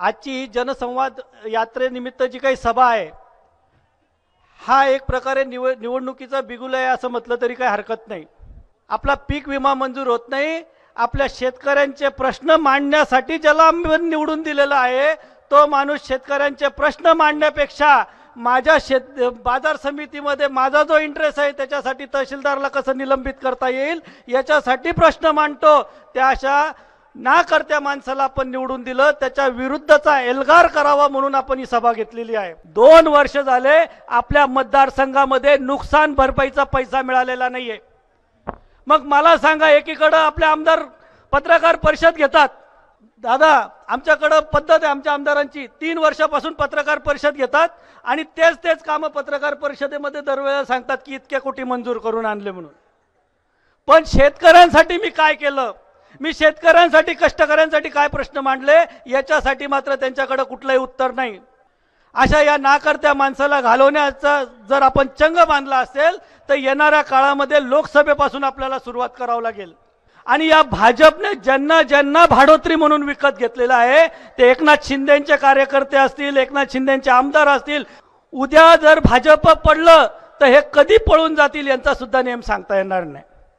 आजची ही जनसंवाद यात्रेनिमित्त जी काही सभा आहे हा एक प्रकारे निव निवडणुकीचा बिगुल आहे असं म्हटलं तरी काही हरकत नाही. आपला पीक विमा मंजूर होत नाही आपल्या शेतकऱ्यांचे प्रश्न मांडण्यासाठी ज्याला आम्ही निवडून दिलेला आहे तो माणूस शेतकऱ्यांचे प्रश्न मांडण्यापेक्षा माझ्या शेत बाजार समितीमध्ये माझा जो इंटरेस्ट आहे त्याच्यासाठी तहसीलदारला कसं निलंबित करता येईल याच्यासाठी प्रश्न मांडतो. त्या अशा ना करत्या माणसाला आपण निवडून दिलं त्याच्या विरुद्धचा एल्गार करावा म्हणून आपण ही सभा घेतलेली आहे. दोन वर्ष झाले आपल्या मतदारसंघामध्ये नुकसान भरपाईचा पैसा मिळालेला नाहीये. मग मला सांगा एकीकडं आपले आमदार पत्रकार परिषद घेतात. दादा आमच्याकडं पद्धत आहे आमच्या आमदारांची. तीन वर्षापासून पत्रकार परिषद घेतात आणि तेच तेच कामं पत्रकार परिषदेमध्ये दरवेळेला सांगतात की इतक्या कोटी मंजूर करून आणले म्हणून. पण शेतकऱ्यांसाठी मी काय केलं? मी शेतकऱ्यांसाठी कष्टकऱ्यांसाठी काय प्रश्न मांडले याच्यासाठी मात्र त्यांच्याकडे कुठलंही उत्तर नाही. अशा या नाकर्त्या माणसाला घालवण्याचा जर आपण चंग बांधला असेल तर येणाऱ्या काळामध्ये लोकसभेपासून आपल्याला सुरुवात करावं लागेल. आणि या भाजपने ज्यांना ज्यांना भाडोत्री म्हणून विकत घेतलेलं आहे ते एकनाथ शिंदेचे कार्यकर्ते असतील एकनाथ शिंदेचे आमदार असतील उद्या जर भाजप पडलं तर हे कधी पळून जातील यांचा सुद्धा नेम सांगता येणार नाही.